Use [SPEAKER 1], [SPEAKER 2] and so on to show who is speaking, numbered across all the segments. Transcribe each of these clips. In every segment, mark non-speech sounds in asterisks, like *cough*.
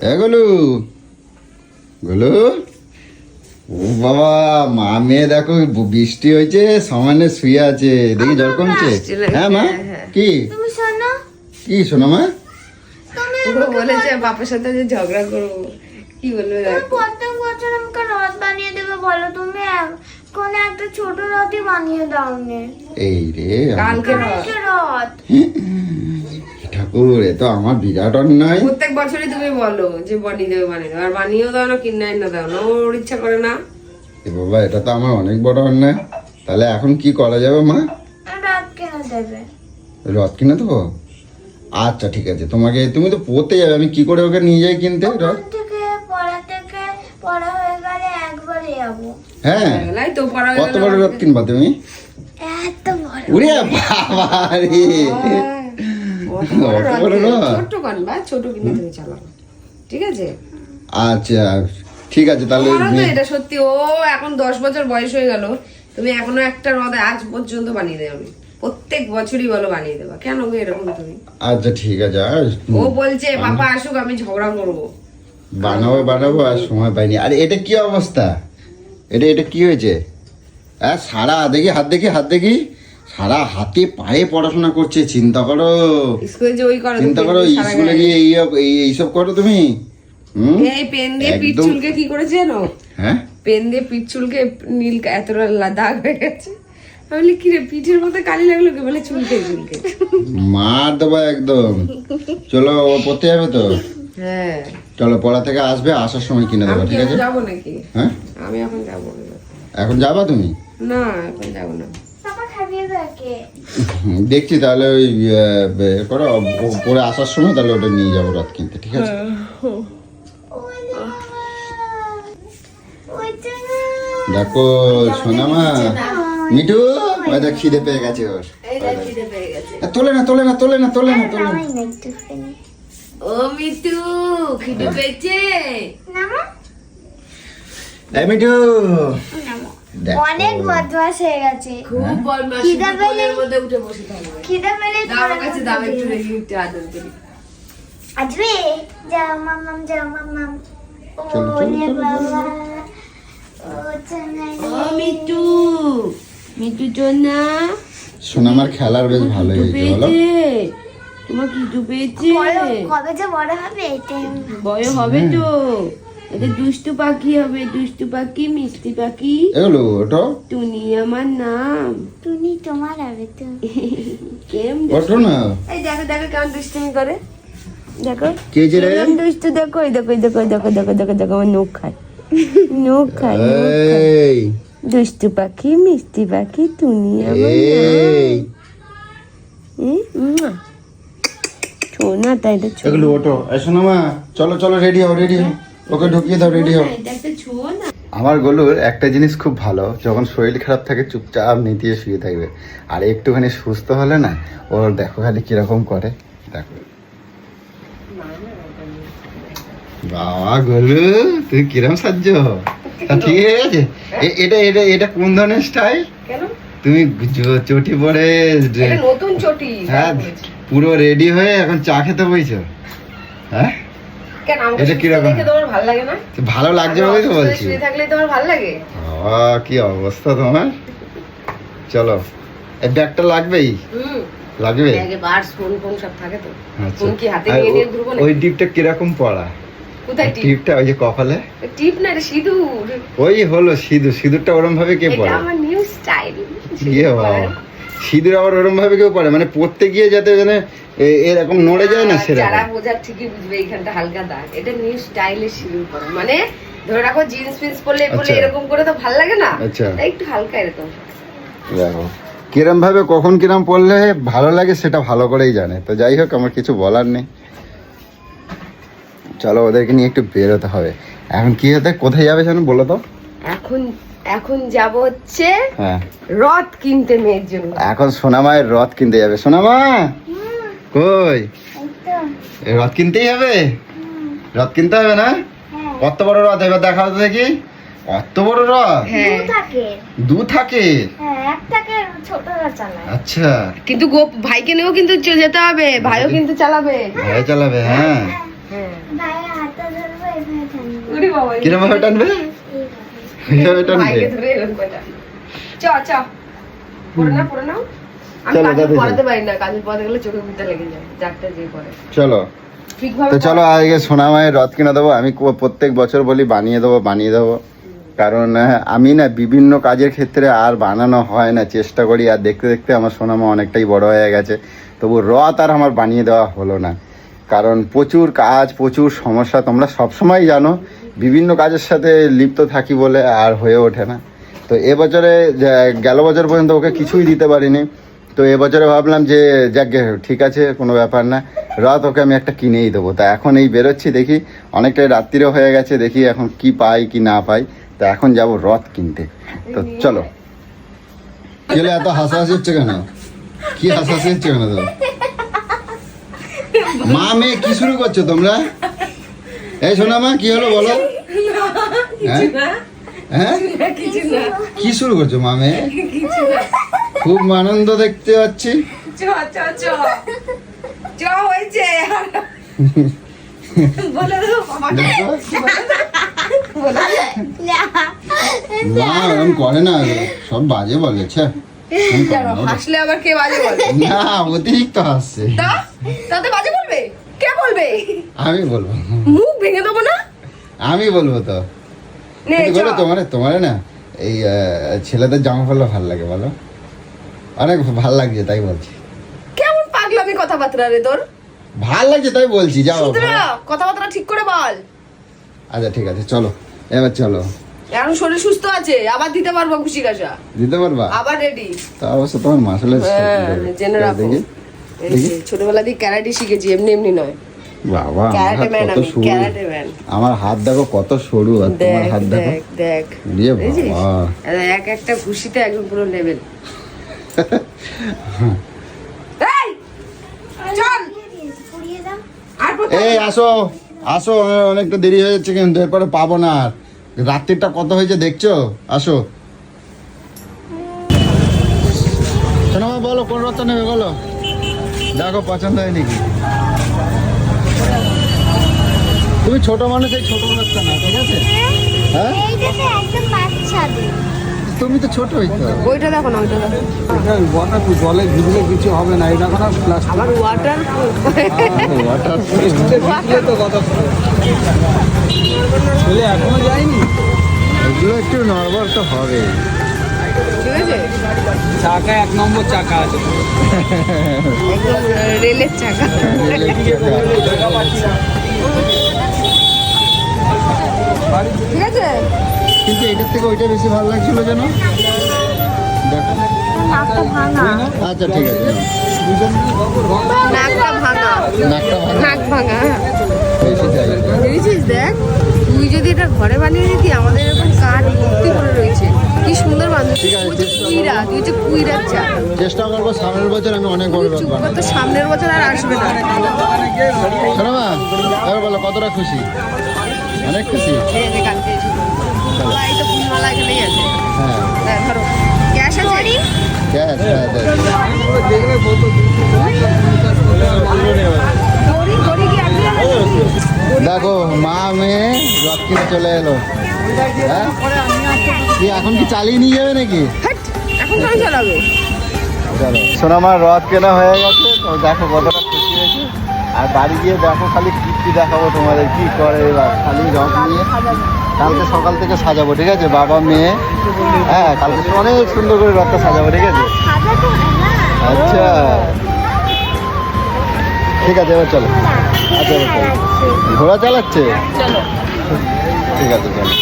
[SPEAKER 1] এ গলু। গলু। ও বাবা মা মেয়ে দেখো বৃষ্টি হয়েছে সমানে শুয়ে আছে। দেখি জ্বর কমছে? হ্যাঁ মা?
[SPEAKER 2] হ্যাঁ, হ্যাঁ।
[SPEAKER 1] কি?
[SPEAKER 3] শোনো।
[SPEAKER 1] কি শোনো মা?
[SPEAKER 2] বলেছে বাপের সাথে যে ঝগড়া করব। কি বলবে
[SPEAKER 3] প্রত্যেক বছর আমাকে রথ বানিয়ে দেবে বলো তুমি কোনো একটা ছোট রথই বানিয়ে দাও নে।
[SPEAKER 1] এই রে
[SPEAKER 2] কালকে রথ। *laughs*
[SPEAKER 1] ঠাকুর এ তো আমার বিরাট অন্যায়
[SPEAKER 2] প্রত্যেক বছরই তুমি বলো যে বানিয়ে দেবে বানিয়ে দেবে। আর বানিয়েও দাও না কিনাই না দাও না ওর ইচ্ছা করে না।
[SPEAKER 1] এ বাবা এটা তো আমার অনেক বড় অন্যায়। তাহলে এখন কি করা যাবে মা?
[SPEAKER 3] রথ কিনে দেবে।
[SPEAKER 1] রথ কিনে দেবো? আচ্ছা ঠিক আছে। তোমাকে তুমি তো পড়তে যাবে আমি কি করে ওকে নিয়ে যাই কিনতে? রথ?
[SPEAKER 3] হয়ে গেলে একবারে যাব।
[SPEAKER 1] হ্যাঁ।
[SPEAKER 2] এলাই তো
[SPEAKER 1] কত বড় রথ কিনবা তুমি?
[SPEAKER 3] এত বড়।
[SPEAKER 1] উড়ে বাবা রে
[SPEAKER 2] ছোট্ট ছোট তুমি ঠিক আছে?
[SPEAKER 1] আচ্ছা ঠিক আছে তাহলে
[SPEAKER 2] এটা সত্যি ও এখন দশ বছর বয়স হয়ে গেল তুমি এখনও একটা রথ আজ পর্যন্ত বানিয়ে দেবে প্রত্যেক বছরই বলো বানিয়ে দেবা। কেন গো এরকম তুমি?
[SPEAKER 1] আচ্ছা ঠিক আছে আর
[SPEAKER 2] ও বলছে পাপা আসুক আমি ঝগড়া করব।
[SPEAKER 1] বানাবো বানাবো আর সময় পাইনি। আরে এটা কি অবস্থা? এটা এটা কি হয়েছে? হ্যাঁ সারা দেখি হাত দেখি হাত দেখি। সারা হাতে পায়ে পড়াশোনা করছে চিন্তা করো।
[SPEAKER 2] স্কুলে যে ওই করো
[SPEAKER 1] চিন্তা করো স্কুলে গিয়ে। এই এই এইসব করো তুমি।
[SPEAKER 2] এই পেন দিয়ে পিঠ চুলকে কি করেছে জানো?
[SPEAKER 1] হ্যাঁ?
[SPEAKER 2] পেন দিয়ে পিঠ চুলকে নীল এতটা দাগ হয়ে গেছে। আমি বলি কি রে পিঠের মধ্যে কালি লাগল কি বলে চুলকে চুলকে।
[SPEAKER 1] মার দেবো একদম। চলো ও পড়তে যাবে তো?
[SPEAKER 2] হ্যাঁ।
[SPEAKER 1] চলো পড়া থেকে আসবে আসার সময় কিনে দেবো ঠিক আছে?
[SPEAKER 2] যাব নাকি?
[SPEAKER 1] হ্যাঁ?
[SPEAKER 2] আমি এখন যাব।
[SPEAKER 1] এখন যাবা তুমি?
[SPEAKER 2] না এখন যাব না
[SPEAKER 3] পাপা খাইয়ে দেখে
[SPEAKER 1] হুম, দেখছি তাহলে ওই করো পরে আসার সময় তাহলে ওটা নিয়ে যাব রাত কিনতে ঠিক আছে?
[SPEAKER 3] না
[SPEAKER 1] দেখো সোনামা। মিঠু ওই দেখ খিদে পেয়ে গেছে ওর। তোলে না তোলে না তোলে না তোলে না তোলে না।
[SPEAKER 3] না
[SPEAKER 2] ও মিতু খিদে পেয়েছে?
[SPEAKER 3] নামা
[SPEAKER 1] এই মিঠু।
[SPEAKER 3] অনেক বদমাস হয়ে গেছে।
[SPEAKER 2] খুব বদমাশি
[SPEAKER 3] খিদে পেলে-
[SPEAKER 2] মধ্যে উঠে বসে থাকবে।
[SPEAKER 3] খিদে পেলে
[SPEAKER 2] দাও আমার কাছে দাও একটু রেখে একটু আদর করি।
[SPEAKER 3] আজবে? যাও মামাম যাও মামাম
[SPEAKER 1] চলো, চলো,
[SPEAKER 3] ওরে
[SPEAKER 1] চলো,
[SPEAKER 3] বাবা। ও চেন্নাই
[SPEAKER 2] ও মিতু মিতু চোনা
[SPEAKER 1] সোনামার খেলার বেশ ভালো হয়েছে বলো।
[SPEAKER 2] তোমার খিদু পেয়েছে?
[SPEAKER 3] কবে যে বড় হবে
[SPEAKER 2] বয় হবে তো। এটা দুষ্টু পাখি হবে দুষ্টু পাখি মিষ্টি পাখি।
[SPEAKER 1] এগুলো ওটো
[SPEAKER 2] টুনি আমার নাম।
[SPEAKER 3] টুনি তোমার হবে তো।
[SPEAKER 2] কেম
[SPEAKER 1] ওটো না।
[SPEAKER 2] এই দেখো দেখো কেমন দুষ্টুমি করে। দেখো
[SPEAKER 1] কে যে রে?
[SPEAKER 2] দুষ্টু দেখো এই দেখো এই দেখো এই দেখো দেখো দেখো দেখো আমার নখ খায়। নখ খায়
[SPEAKER 1] এই।
[SPEAKER 2] দুষ্টু পাখি মিষ্টি পাখি টুনি আমার
[SPEAKER 1] এই।
[SPEAKER 2] তাই
[SPEAKER 1] সোনামা চলো চলো রেডি হও রেডি হও। ওকে ঢুকিয়ে দাও রেডি হও।
[SPEAKER 2] এটা একটা ছোনা
[SPEAKER 1] আমার গলুর একটা জিনিস খুব ভালো যখন শরীর খারাপ থাকে চুপচাপ নিতিয়ে শুয়ে থাকবে। আর একটুখানি সুস্থ হলে না ওর দেখো খালি কীরকম করে। দেখো। বাবা গলু তুই কিরম সাহায্য তা ঠিক আছে। এ- এটা এটা এটা কোন ধরনের স্টাইল
[SPEAKER 2] কেন?
[SPEAKER 1] তুমি চটি পরে
[SPEAKER 2] এটা নতুন চটি।
[SPEAKER 1] হ্যাঁ পুরো রেডি হয়ে এখন চা খেতে বইছো। হ্যাঁ?
[SPEAKER 2] কেন
[SPEAKER 1] এটা?
[SPEAKER 2] দেখে তোমার ভালো লাগে না?
[SPEAKER 1] ভালো লাগছে বলেই তো বলছি।
[SPEAKER 2] শুয়ে থাকলে তোমার ভালো লাগে?
[SPEAKER 1] বাবা কি অবস্থা তোমার? চলো এই ব্যাগটা লাগবেই? লাগবে?
[SPEAKER 2] ব্যাগে বার্স ফোন ফোন সব থাকে তো।
[SPEAKER 1] আচ্ছা।
[SPEAKER 2] ফোন কি হাতে নিয়ে নিয়ে ঘুরবো না
[SPEAKER 1] ওই টিপটা কীরকম পড়া?
[SPEAKER 2] কোথায় টিপ?
[SPEAKER 1] টিপটা ওই যে কপালে?
[SPEAKER 2] টিপ না সিঁদুর।
[SPEAKER 1] ওই হলো সিঁদুর। সিঁদুরটা ওরম ভাবে কে
[SPEAKER 2] এটা
[SPEAKER 1] পড়ে?
[SPEAKER 2] আমার নিউ স্টাইল
[SPEAKER 1] ইয়ে বাবা। সিঁদুর আবার ওরম ভাবে কেউ পড়ে মানে পড়তে গিয়ে যাতে মানে এরকম নড়ে যায় না
[SPEAKER 2] যারা বোঝার ঠিকই বুঝবে এইখানটা হালকা দাগ। এটা নিউ স্টাইলে সিঁদুর পরা মানে ধরে রাখো জিন্স ফিন্স পরলে পরলে
[SPEAKER 1] আচ্ছা।
[SPEAKER 2] এরকম করে তো ভালো লাগে না?
[SPEAKER 1] আচ্ছা।
[SPEAKER 2] একটু হালকা এরকম।
[SPEAKER 1] দেখো কিরম ভাবে কখন কিরম পড়লে ভালো লাগে সেটা ভালো করেই জানে। তো যাই হোক আমার কিছু বলার নেই। চলো ওদেরকে নিয়ে একটু বেরোতে হবে। এখন কি হতে কোথায় যাবে জানো বলো তো?
[SPEAKER 2] এখন এখন যাব হচ্ছে
[SPEAKER 1] হ্যাঁ।
[SPEAKER 2] রথ কিনতে মেয়ের জন্য।
[SPEAKER 1] এখন সোনামায়ের রথ কিনতে যাবে। সোনামা কই?
[SPEAKER 3] এই তো
[SPEAKER 1] এই রথ কিনতেই হবে? রথ কিনতে হবে না?
[SPEAKER 3] হ্যাঁ।
[SPEAKER 1] কত বড় রথ? এবার দেখাও তো দেখি। কত বড় রথ?
[SPEAKER 2] হ্যাঁ।
[SPEAKER 3] দু থাকে।
[SPEAKER 1] দু থাকে?
[SPEAKER 3] হ্যাঁ একটাকে ছোটরা চালায়।
[SPEAKER 1] আচ্ছা।
[SPEAKER 2] কিন্তু গোপ ভাইকে নিয়েও কিন্তু যেতে হবে। ভাইও কিন্তু চালাবে।
[SPEAKER 1] ভাই চালাবে হ্যাঁ।
[SPEAKER 2] হ্যাঁ।
[SPEAKER 3] হাতে
[SPEAKER 1] কিরম ভাবে টানবে?
[SPEAKER 2] চ চ। পড়ে না পড়ে নাও।
[SPEAKER 1] চলো,
[SPEAKER 2] কাজল
[SPEAKER 1] দাদি,
[SPEAKER 2] পড়াতে পারি না কাজল পড়াতে গেলে চোখে বিদ্যা লেগে যায় যারটা যে করে।
[SPEAKER 1] চলো। তো চলো আগে সোনা মায়ের রথ কিনে দেবো। আমি প্রত্যেক বছর বলি বানিয়ে দেবো বানিয়ে দেবো। কারণ আমি না বিভিন্ন কাজের ক্ষেত্রে আর বানানো হয় না চেষ্টা করি। আর দেখতে দেখতে আমার সোনামা অনেকটাই বড় হয়ে গেছে। তবু রথ আর আমার বানিয়ে দেওয়া হলো না। কারণ প্রচুর কাজ, প্রচুর সমস্যা, তোমরা সবসময় জানো, বিভিন্ন কাজের সাথে লিপ্ত থাকি বলে আর হয়ে ওঠে না। তো এবছরে গেল বছর পর্যন্ত ওকে কিছুই দিতে পারিনি। তো এবছরে ভাবলাম যে, যাক, ঠিক আছে, কোনো ব্যাপার না। রথ ওকে আমি একটা কিনেই দেবো। তা এখন এই বেরোচ্ছি, দেখি অনেকটাই রাত্রিরও হয়ে গেছে, দেখি এখন কি পাই, কি না পাই। তা এখন যাব রথ কিনতে। তো চলো। গেলে এত হাসাহাসি হচ্ছে কেন? কি হাসাহাসি হচ্ছে কেন তো মা মেয়ে কি শুরু করছ তোমরা? এই শোনা মা কি হলো বলো? হ্যাঁ? হ্যাঁ? কি শুরু করছ মা মেয়ে? খুব আনন্দ দেখতে পাচ্ছি। মা ওরকম করে না সব বাজে বলে ছে। এরকম করে
[SPEAKER 2] জানো,
[SPEAKER 1] না।
[SPEAKER 2] হাসলে আবার কে বাজে বলে?
[SPEAKER 1] না অতিরিক্ত হাসছে।
[SPEAKER 2] তাতে বাজে বলবে
[SPEAKER 1] আমি বলব।
[SPEAKER 2] মুখ ভেঙে দেবো না?
[SPEAKER 1] আমি বলব তো। বলো তোমার তোমার না এই ছেলেদের জামা পড়লে ভালো লাগে বলো। অনেক ভালো লাগছে তাই বলছি।
[SPEAKER 2] কেমন পাগলামি কথাবার্তা রে তোর?
[SPEAKER 1] ভালো লাগছে তাই বলছি যাও
[SPEAKER 2] কথাবার্তা ঠিক করে বল।
[SPEAKER 1] আচ্ছা ঠিক আছে চলো। এবার চলো।
[SPEAKER 2] এখন শরীর সুস্থ আছে আবার দিতে পারব খুশি কাশা
[SPEAKER 1] দিতে পারবা?
[SPEAKER 2] আবার রেডি
[SPEAKER 1] তা অবশ্য তোমার মাসলে
[SPEAKER 2] হ্যাঁ জেনে রাখো। ছোটবেলা দিয়ে ক্যারাটে শিখেছি এমনি এমনি নয়।
[SPEAKER 1] বাবা আমার
[SPEAKER 2] ক্যারাটে
[SPEAKER 1] হাত
[SPEAKER 2] ম্যান
[SPEAKER 1] কত
[SPEAKER 2] আমি
[SPEAKER 1] সরু।
[SPEAKER 2] Karate man.
[SPEAKER 1] আমার হাত দেখো কত সরু আর তোমার হাত দেখো।
[SPEAKER 2] দেখ দেখ।
[SPEAKER 1] বাবা।
[SPEAKER 2] এক একটা খুশিতে একদম পুরো লেভেল *laughs*
[SPEAKER 1] এই! আসো আসো অনেকটা দেরি হয়ে যাচ্ছে কিন্তু এরপরে পাবো না আর। রাত্রিটা কত হয়েছে দেখছ? আসো। শোনো বলো কোন রথ নেবে বলো? দেখো পছন্দ হয় নাকি তুমি ছোট মানুষ এই ছোট রথটা না ঠিক আছে? হ্যাঁ?
[SPEAKER 3] একদম
[SPEAKER 1] তুমি তো ছোট হইতো
[SPEAKER 2] ওইটা দেখো না ওইটা দেখো।
[SPEAKER 4] ওয়াটার প্রুফ জলে ভিজলে কিছু হবে না এটা কোনো প্লাস্টিক
[SPEAKER 2] আবার ওয়াটার
[SPEAKER 1] ওয়াটার
[SPEAKER 4] ভিজলে তো কথা ছেলে এখনও যায়নি?
[SPEAKER 1] এগুলো একটু নর্মাল তো হবে
[SPEAKER 2] ঠিক আছে?
[SPEAKER 4] চাকা এক নম্বর চাকা আছে।
[SPEAKER 2] রেলের চাকা। ঠিক আছে?
[SPEAKER 1] কিন্তু এটার থেকে ওইটা বেশি ভালো লাগছিল যেন? দেখো। আচ্ছা ঠিক আছে।
[SPEAKER 2] নাকটা ভাঙা। নাক ভাঙা দেখেছিস দেখ? তুই যদি এটা ঘরে বানিয়ে দিতি আমাদের এরকম কাঠ ভর্তি করে রয়েছে। কি সুন্দর
[SPEAKER 1] করব।
[SPEAKER 2] কুইরা তুই হচ্ছে কুইরার চা
[SPEAKER 1] চেষ্টা করব সামনের বছর আমি অনেক বড়
[SPEAKER 2] তো সামনের বছর আর আসবে না।
[SPEAKER 1] বলো কতটা খুশি? অনেক খুশি। হ্যাঁ।
[SPEAKER 2] হ্যাঁ, ধরো। ক্যাশ আছে?
[SPEAKER 1] গ্যাস হ্যাঁ দেখ। মা মেয়ে রথ কিনে চলে এলো। হ্যাঁ? কি এখন কি চালিয়ে নিয়ে যাবে নাকি?
[SPEAKER 2] এখন চালাবে?
[SPEAKER 1] চলো। সোনামার রথ কেনা হয়ে গেছে তো দেখো কতটা আর বাড়ি গিয়ে দেখো খালি কি কি দেখাবো তোমাদের, কি করে এবার? খালি রথ নিয়ে কালকে সকাল থেকে সাজাবো, ঠিক আছে? বাবা, মেয়ে হ্যাঁ কালকে অনেক সুন্দর করে রথটা সাজাবো, ঠিক আছে? আচ্ছা। ঠিক আছে, এবার চলো। আচ্ছা এবার চলো। ঘোড়া চালাচ্ছে?
[SPEAKER 2] চলো
[SPEAKER 1] ঠিক আছে, চলো।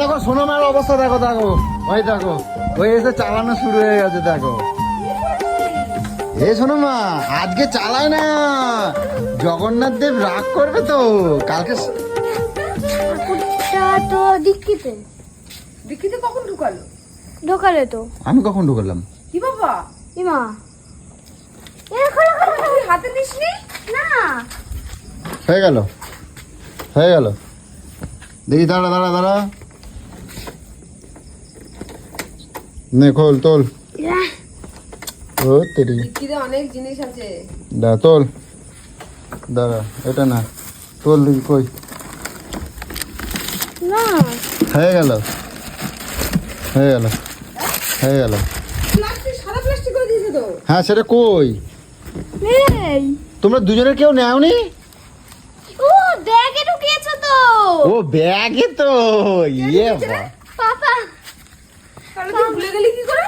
[SPEAKER 1] দেখো, সোনামার অবস্থা দেখো দেখো। ওই দেখো, ওই এসে চালানো শুরু হয়ে গেছে, দেখো। এ শোনো মা আজকে চালায় না। জগন্নাথ দেব রাগ করবে তো কালকে
[SPEAKER 3] তো দীক্ষিতে।
[SPEAKER 2] দেখিতে কখন ঢুকালো?
[SPEAKER 3] ঢোকালে তো।
[SPEAKER 1] আমি কখন ঢুকলাম?
[SPEAKER 2] কি বাবা?
[SPEAKER 3] ইমা
[SPEAKER 2] হাতে নিসনি
[SPEAKER 3] না।
[SPEAKER 1] হয়ে গেল। হয়ে গেল। দেখি দাঁড়া দাঁড়া দাঁড়া। নে খোল তোল। তেরি
[SPEAKER 2] অনেক জিনিস আছে।
[SPEAKER 1] দা তোল। দাঁড়া এটা না। তোর লিখি কই?
[SPEAKER 3] না।
[SPEAKER 1] হয়ে গেল। হয়ে গেল। হয়ে গেল।
[SPEAKER 2] প্লাস্টিক সাদা প্লাস্টিক করে দিয়েছে তো।
[SPEAKER 1] হ্যাঁ সেটা কই? তোমরা দুজনে কেউ নেওনি?
[SPEAKER 3] ও ব্যাগে ঢুকিয়েছো তো।
[SPEAKER 1] ও ব্যাগে তো। ইয়ে বাবা।
[SPEAKER 3] পাপা
[SPEAKER 2] তাহলে তুই ভুলে গেলি কি করে?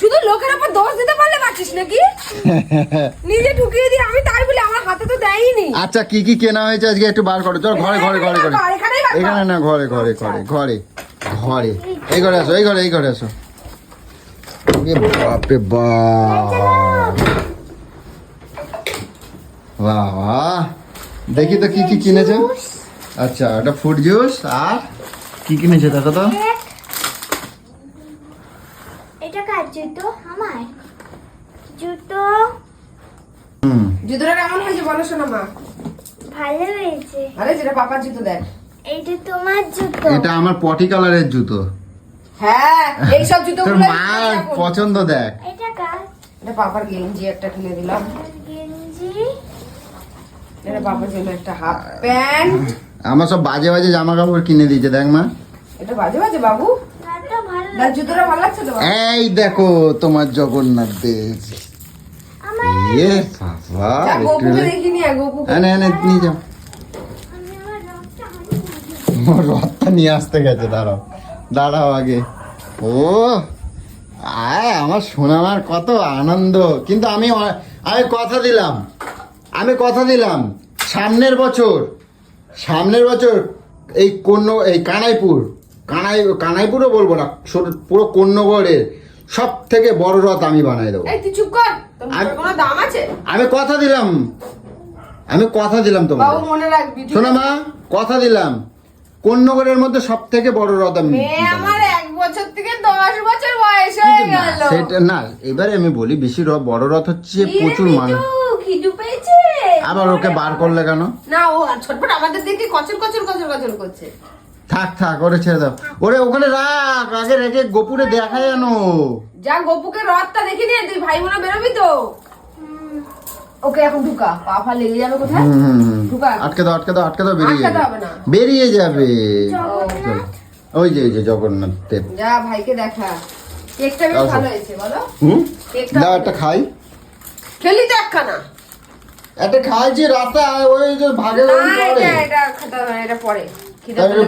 [SPEAKER 2] শুধু লোকের উপর দোষ দিতে পারলে পারছিস নাকি? *laughs* নিজে ঢুকিয়ে দিয়ে আমি তাই বলি আমার হাতে তো দেয়নি।
[SPEAKER 1] আচ্ছা কি কি কেনা হয়েছে আজকে একটু বার করো। চল ঘরে ঘরে ঘরে ঘরে। এখানে না ঘরে ঘরে ঘরে ঘরে ঘরে। এই ঘরে আসো এই ঘরে এই ঘরে আসো। বাপরে বাপ। বাহ বাহ দেখি তো কি কি কিনেছে। আচ্ছা ওটা ফ্রুট জুস আর কি কিনেছে দেখো তো
[SPEAKER 3] এটা কার জুতো আমার জুতো?
[SPEAKER 2] জুতোটা কেমন হয়েছে বলো শোনা মা।
[SPEAKER 3] ভালো হয়েছে।
[SPEAKER 2] আরে যেটা পাপার জুতো দেখ।
[SPEAKER 3] এইটা তোমার জুতো।
[SPEAKER 1] এটা আমার পটি কালারের জুতো।
[SPEAKER 2] হ্যাঁ এইসব জুতো
[SPEAKER 1] তোর মার পছন্দ দেখ।
[SPEAKER 3] এটা কার?
[SPEAKER 2] এটা পাপার গেঞ্জি একটা কিনে দিলাম।
[SPEAKER 3] গেঞ্জি।
[SPEAKER 2] এটা পাপার জন্য একটা হাফ প্যান্ট।
[SPEAKER 1] আমার সব বাজে বাজে জামা কাপড় কিনে দিয়েছে দেখ মা।
[SPEAKER 2] এটা বাজে বাজে বাবু।
[SPEAKER 1] এই দেখো তোমার জগন্নাথ দেব।
[SPEAKER 3] আমার
[SPEAKER 1] এ বাবা
[SPEAKER 2] যা,
[SPEAKER 1] একটু
[SPEAKER 2] গোপুকে দেখিনি আর গোপুকে।
[SPEAKER 1] এনে এনে নিয়ে যাও। রথটা নিয়ে আসতে গেছে দাঁড়াও। দাঁড়াও আগে। ও আয় আমার শোনাবার কত আনন্দ। কিন্তু আমি আমি কথা দিলাম। আমি কথা দিলাম। সামনের বছর সামনের বছর এই কন্য এই কানাইপুর কানাই কানাইপুরও বলব না পুরো কন্যগড়ের সব থেকে বড় রথ আমি বানাই দেবো।
[SPEAKER 2] চুপ কর কোনো দাম আছে?
[SPEAKER 1] আমি কথা দিলাম আমি কথা দিলাম তোমার
[SPEAKER 2] মনে রাখবি
[SPEAKER 1] শোনো মা কথা দিলাম কন্যগড়ের মধ্যে সব থেকে বড় রথ আমি
[SPEAKER 2] আমার এক বছর থেকে দশ বছর বয়স হয়ে গেল।
[SPEAKER 1] সেটা না এবারে আমি বলি বেশি বড় রথ হচ্ছে প্রচুর মানুষ। আবার ওকে বার করলে কেন?
[SPEAKER 2] না ও আমাদের দেখে কচর কচর কচর কচর করছে।
[SPEAKER 1] থাক থাক ওরে ছেড়ে দাও। ওরে ওখানে রাখ আগে রেখে গোপুরে দেখা জানো
[SPEAKER 2] যা গোপুকে রথটা দেখি নে তুই ভাই বোনা বেরোবি তো। ওকে এখন ঢুকা। পা ফা লেগে যাবে কোথায়? ঢুকা।
[SPEAKER 1] আটকে দাও আটকে দাও আটকে দাও বেরিয়ে যাবে। বেরিয়ে যাবে।
[SPEAKER 3] জগন্নাথ।
[SPEAKER 1] ওই যে ওই যে জগন্নাথ দেব
[SPEAKER 2] যা ভাইকে দেখা। কেকটা বেশ ভালো হয়েছে বলো।
[SPEAKER 1] হুম?
[SPEAKER 2] কেকটা
[SPEAKER 1] দাও একটা খাই।
[SPEAKER 2] খেলি তো একখানা।
[SPEAKER 1] একটা খাইছি রাস্তায় ওই যে ভাগে ওই
[SPEAKER 2] এটা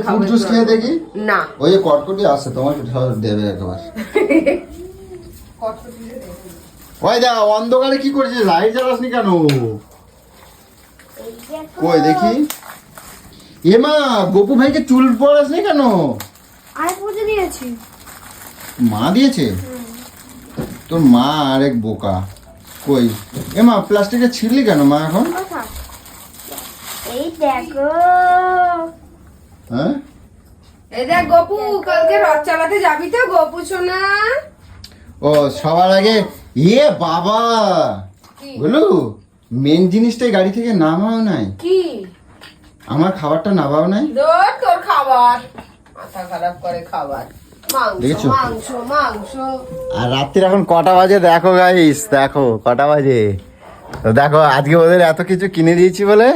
[SPEAKER 1] ফ্রুট জুস খেয়ে দেখি?
[SPEAKER 2] না।
[SPEAKER 1] ওই যে কটকটি আছে তোমাকে দেবে একবার। ওই দা অন্ধকারে কি করেছিস? লাইট জ্বালাসনি কেন? কই দেখি। এমা গোপু ভাইকে চুল পড়াসনি কেন?
[SPEAKER 3] আর পুজো দিয়েছি।
[SPEAKER 1] মা দিয়েছে? তোর মা আর এক বোকা। কই? এমা প্লাস্টিকে ছিঁড়লি কেন মা এখন?
[SPEAKER 3] এই দেখো।
[SPEAKER 1] হ্যাঁ?
[SPEAKER 2] এই দেখ গোপু কালকে রথ চালাতে যাবি তো গোপু সোনা।
[SPEAKER 1] ও সবার আগে ইয়ে বাবা! বলু মেন জিনিসটাই গাড়ি থেকে নামাও নাই।
[SPEAKER 2] কি?
[SPEAKER 1] আমার খাবারটা নামাও নাই?
[SPEAKER 2] দোর তোর খাবার। মাথা খারাপ করে খাবার।
[SPEAKER 1] দেখেছ? আর রাত্রির এখন কটা বাজে দেখো গাইস দেখো কটা বাজে। তো দেখো আজকে ওদের এত কিছু কিনে দিয়েছি বলে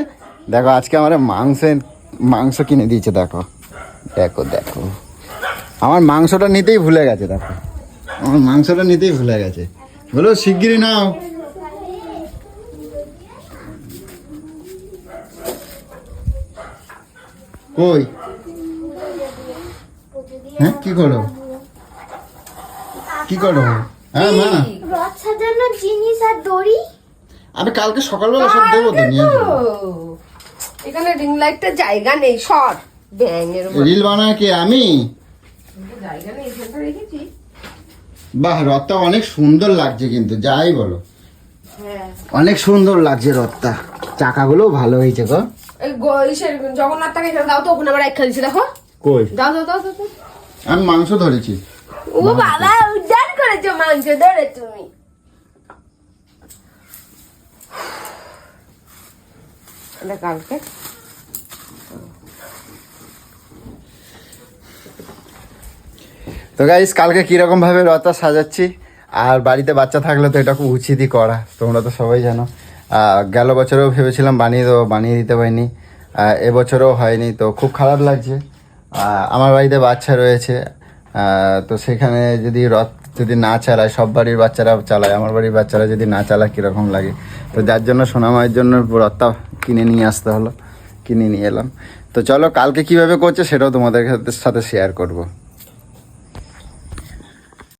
[SPEAKER 1] দেখো আজকে আমার মাংসের মাংস কিনে দিয়েছে দেখো। দেখো দেখো। আমার মাংসটা নিতেই ভুলে গেছে দেখো। আমার মাংসটা নিতেই ভুলে গেছে। বলো শিগগিরই নাও। কই? হ্যাঁ কি করো? কি করো? হ্যাঁ মা।
[SPEAKER 3] রথ সাজানোর জিনিস আর দড়ি?
[SPEAKER 1] আমি কালকে সকালবেলা সব দেবো তো নিয়ে।
[SPEAKER 2] এখানে রিং লাইটটা জায়গা নেই শর্ট ব্যাঙের।
[SPEAKER 1] রিল বানায় কি? আমি?
[SPEAKER 2] জায়গা নেই এখানটা রেখেছি।
[SPEAKER 1] বাহ রথটা অনেক সুন্দর লাগছে কিন্তু যাই বলো।
[SPEAKER 2] হ্যাঁ।
[SPEAKER 1] অনেক সুন্দর লাগছে রথটা। চাকাগুলো ভালো হয়েছে গো।
[SPEAKER 2] এই গো- ইসের জগন্নাথটাকে এখানে দাও তো ওখানে আবার এক খেলছি দেখো।
[SPEAKER 1] কই?
[SPEAKER 2] দাও দাও দাও দাও দাও।
[SPEAKER 1] আমি মাংস ধরেছি।
[SPEAKER 2] ও বাবা উদ্ধার করেছ মাংস ধরে তুমি। এটা কালকে।
[SPEAKER 1] তো গাইস কালকে কীরকম ভাবে রথটা সাজাচ্ছি? আর বাড়িতে বাচ্চা থাকলে তো এটা খুব উচিতই করা, তোমরা তো সবাই জানো। গেল বছরেও ভেবেছিলাম বানিয়ে দেবো, বানিয়ে দিতে পারিনি। এবছরও হয়নি, তো খুব খারাপ লাগছে। আমার বাড়িতে বাচ্চা রয়েছে। তো সেখানে যদি রথ যদি না চালায়, সব বাড়ির বাচ্চারা চালায়, আমার বাড়ির বাচ্চারা যদি না চালায়, কীরকম লাগে? তো যার জন্য সোনামায়ের জন্য রথটা কিনে নিয়ে আসতে হলো, কিনে নিয়ে এলাম। তো চলো, কালকে কীভাবে করছে সেটাও তোমাদের সাথে শেয়ার করব।